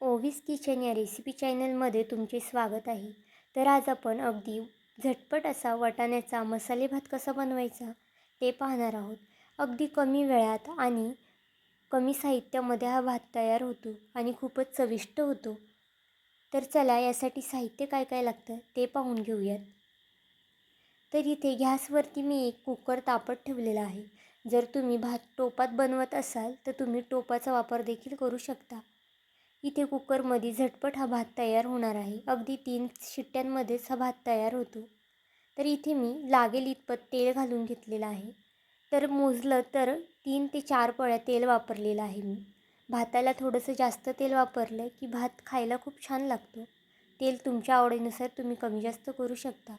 Ovis kitchen या recipe चॅनलमध्ये तुमचे स्वागत आहे. तर आज आपण अगदी झटपट असा वाटाण्याचा मसाले भात कसा बनवायचा ते पाहणार आहोत. अगदी कमी वेळात आणि कमी साहित्यामध्ये हा भात तयार होतो आणि खूपच चविष्ट होतो. तर चला यासाठी साहित्य काय काय लागतं ते पाहून घेऊयात. तर इथे गॅसवरती मी एक कुकर तापत ठेवलेला आहे. जर तुम्ही भात टोपात बनवत असाल तर तुम्ही टोपाचा वापर देखील करू शकता. इथे कुकरमध्ये झटपट हा भात तयार होणार आहे. अगदी तीन शिट्ट्यांमध्येच हा भात तयार होतो. तर इथे मी लागेल इतपत तेल घालून घेतलेलं आहे. तर मोजलं तर तीन ते चार पळ्या तेल वापरलेलं आहे मी. भाताला थोडंसं जास्त तेल वापरलं की भात खायला खूप छान लागतो. तेल तुमच्या आवडीनुसार तुम्ही कमी जास्त करू शकता.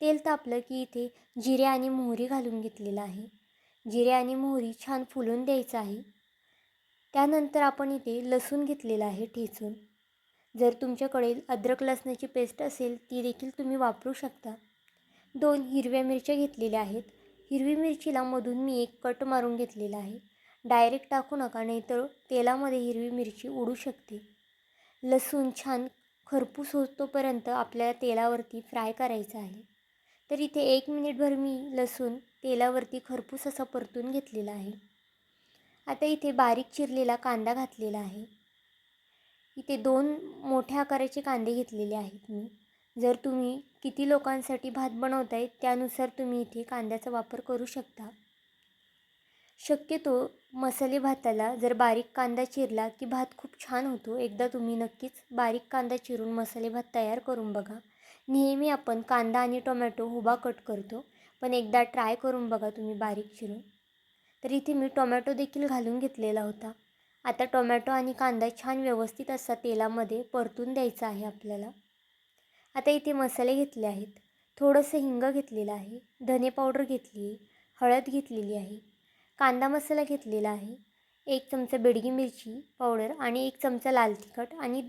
तेल तापलं की इथे जिरे आणि मोहरी घालून घेतलेलं आहे. जिरे आणि मोहरी छान फुलून द्यायचं आहे. त्यानंतर आपण इथे लसूण घेतलेलं आहे ठेचून. जर तुमच्याकडे अद्रक लसणाची पेस्ट असेल ती देखील तुम्ही वापरू शकता. दोन हिरव्या मिरच्या घेतलेल्या आहेत. हिरवी मिरचीला मधून मी एक कट मारून घेतलेला आहे. डायरेक्ट टाकू नका नाहीतर तेलामध्ये हिरवी मिरची उडू शकते. लसूण छान खरपूस होतोपर्यंत आपल्याला तेलावरती फ्राय करायचं आहे. तर इथे एक मिनिटभर मी लसूण तेलावरती खरपूस असा परतून घेतलेला आहे. आता इथे बारीक चिरलेला कांदा घातलेला आहे. इथे दोन मोठ्या आकाराचे कांदे घेतलेले आहेत मी. जर तुम्ही किती लोकांसाठी भात बनवताय त्यानुसार तुम्ही इथे कांद्याचा वापर करू शकता. शक्यतो मसाले भाताला जर बारीक कांदा चिरला की भात खूप छान होतो एकदा तुम्ही नक्कीच बारीक कांदा चिरून मसाले भात तयार करून बघा. नेहमी आपण कांदा आणि टोमॅटो हुबा कट करतो पण एकदा ट्राय करून बघा तुम्ही बारीक चिरून. तर इथे मी टोमॅटो देखील घालून घेतलेला होता. आता टोमॅटो आणि कांदा छान व्यवस्थित असा तेलामध्ये परतून द्यायचा आहे आपल्याला. आता इथे मसाले घेतले आहेत. थोडंसं हिंग घेतलेलं आहे. धने पावडर घेतली आहे. हळद घेतलेली आहे. कांदा मसाला घेतलेला आहे. एक चमचा बेडगी मिरची पावडर आणि एक चमचा लाल तिखट आणि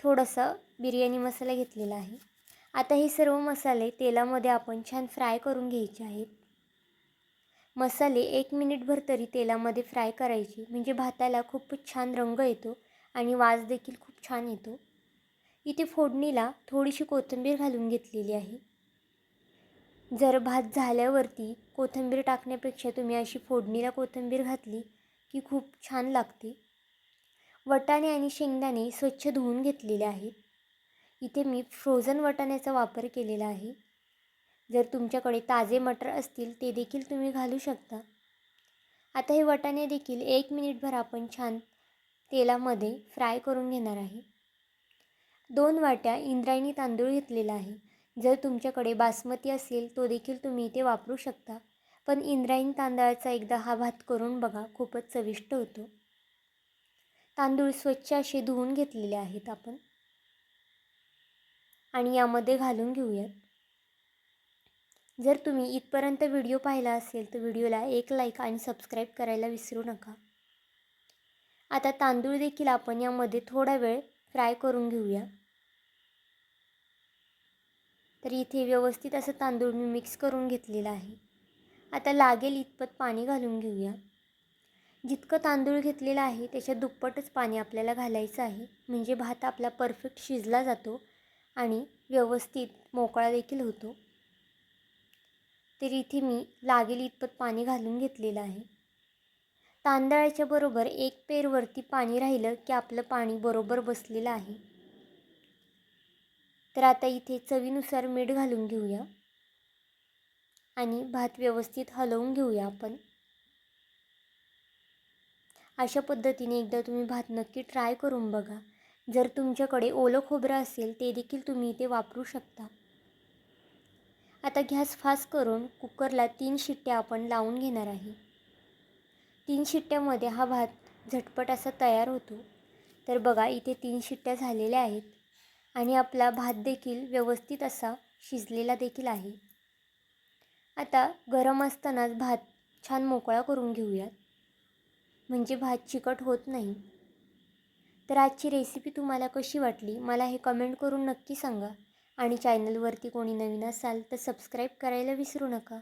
थोडंसं बिर्याणी मसाला घेतलेला आहे. आता हे सर्व मसाले तेलामध्ये आपण छान फ्राय करून घ्यायचे आहेत. मसाले एक मिनिटभर तरी तेलामध्ये फ्राय करायचे. म्हणजे भाताला खूपच छान रंग येतो आणि वास देखील खूप छान येतो. इथे फोडणीला थोडीशी कोथिंबीर घालून घेतलेली आहे. जर भात झाल्यावरती कोथिंबीर टाकण्यापेक्षा तुम्ही अशी फोडणीला कोथिंबीर घातली की खूप छान लागते. वटाणे आणि शेंगदाणे स्वच्छ धुवून घेतलेले आहेत. इथे मी फ्रोझन वटाण्याचा वापर केलेला आहे. जर तुमच्याकडे ताजे मटर असतील ते देखील तुम्ही घालू शकता. आता हे वटाणे देखील एक मिनिटभर आपण छान तेलामध्ये फ्राय करून घेणार आहे. दोन वाट्या इंद्रायणी तांदूळ घेतलेला आहे. जर तुमच्याकडे बासमती असेल तो देखील तुम्ही इथे वापरू शकता. पण इंद्रायणी तांदळाचा एकदा हा भात करून बघा खूपच चविष्ट होतो. तांदूळ स्वच्छ असे धुवून घेतलेले आहेत आपण. आणि यामध्ये घालून घेऊयात. जर तुम्ही इथपर्यंत व्हिडिओ पाहिला असेल तर व्हिडिओला एक लाईक आणि सबस्क्राईब करायला विसरू नका. आता तांदूळ देखील आपण यामध्ये थोडा वेळ फ्राय करून घेऊया. तर इथे व्यवस्थित असं तांदूळ मी मिक्स करून घेतलेलं आहे. आता लागेल इतपत पाणी घालून घेऊया. जितकं तांदूळ घेतलेलं आहे त्याच्या दुप्पटच पाणी आपल्याला घालायचं आहे. म्हणजे भात आपला परफेक्ट शिजला जातो आणि व्यवस्थित मोकळा देखील होतो. तर इथे मी लागेल इतपत पाणी घालून घेतलेलं आहे. तांदळाच्या बरोबर एक पेरवरती पाणी राहिलं की आपलं पाणी बरोबर बसलेलं आहे. तर आता इथे चवीनुसार मीठ घालून घेऊया. आणि भात व्यवस्थित हलवून घेऊया आपण. अशा पद्धतीने एकदा तुम्ही भात नक्की ट्राय करून बघा. जर तुमच्याकडे ओलं खोबरं असेल ते देखील तुम्ही इथे वापरू शकता. आता गॅस फास्ट करून कुकरला तीन शिट्ट्या आपण लावून घेणार आहे. तीन शिट्ट्यामध्ये हा भात झटपट असा तयार होतो. तर बघा इथे तीन शिट्ट्या झालेल्या आहेत आणि आपला भात देखील व्यवस्थित असा शिजलेला देखील आहे. आता गरम असतानाच भात छान मोकळा करून घेऊयात. म्हणजे भात चिकट होत नाही. तर आजची रेसिपी तुम्हाला कशी वाटली मला हे कमेंट करून नक्की सांगा. आणि चॅनलवरती कोणी नवीन असाल तर सबस्क्राईब करायला विसरू नका.